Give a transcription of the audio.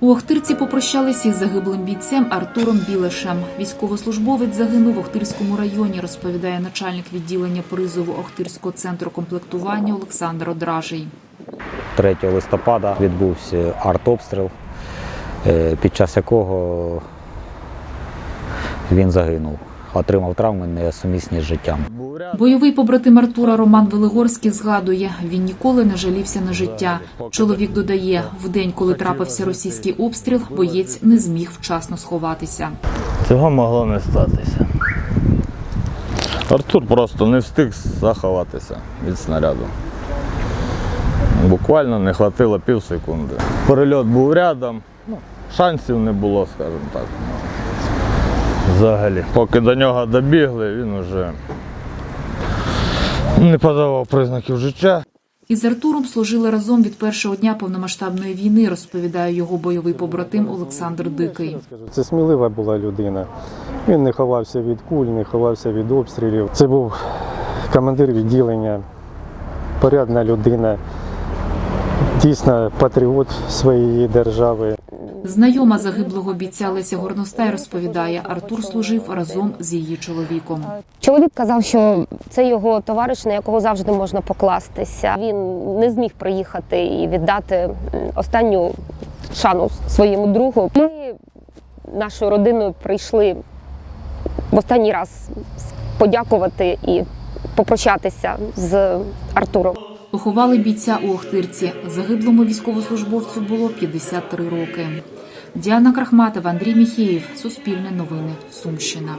У Охтирці попрощалися із загиблим бійцем Артуром Білешем. Військовослужбовець загинув в Охтирському районі, розповідає начальник відділення призову Охтирського центру комплектування Олександр Одражий. 3 листопада відбувся артобстріл, е, під час якого він загинув, отримав травми несумісні з життям. Бойовий побратим Артура Роман Велигорський згадує, він ніколи не жалівся на життя. Чоловік додає, в день, коли трапився російський обстріл, боєць не зміг вчасно сховатися. Цього могло не статися. Артур просто не встиг заховатися від снаряду. Буквально не хватило пів секунди. Перельот був рядом, ну, шансів не було, скажімо так. Взагалі. Поки до нього добігли, він уже не подавав признаків життя. Із Артуром служили разом від першого дня повномасштабної війни, розповідає його бойовий побратим Олександр Дикий. Це смілива була людина. Він не ховався від куль, не ховався від обстрілів. Це був командир відділення, порядна людина, дійсно патріот своєї держави. Знайома загиблого бійця Леся Горностай розповідає, Артур служив разом з її чоловіком. Чоловік казав, що це його товариш, на якого завжди можна покластися. Він не зміг приїхати і віддати останню шану своєму другу. Ми нашою родиною прийшли в останній раз подякувати і попрощатися з Артуром. Поховали бійця у Охтирці. Загиблому військовослужбовцю було 53 роки. Діана Крахматова, Андрій Міхеєв. Суспільне новини. Сумщина.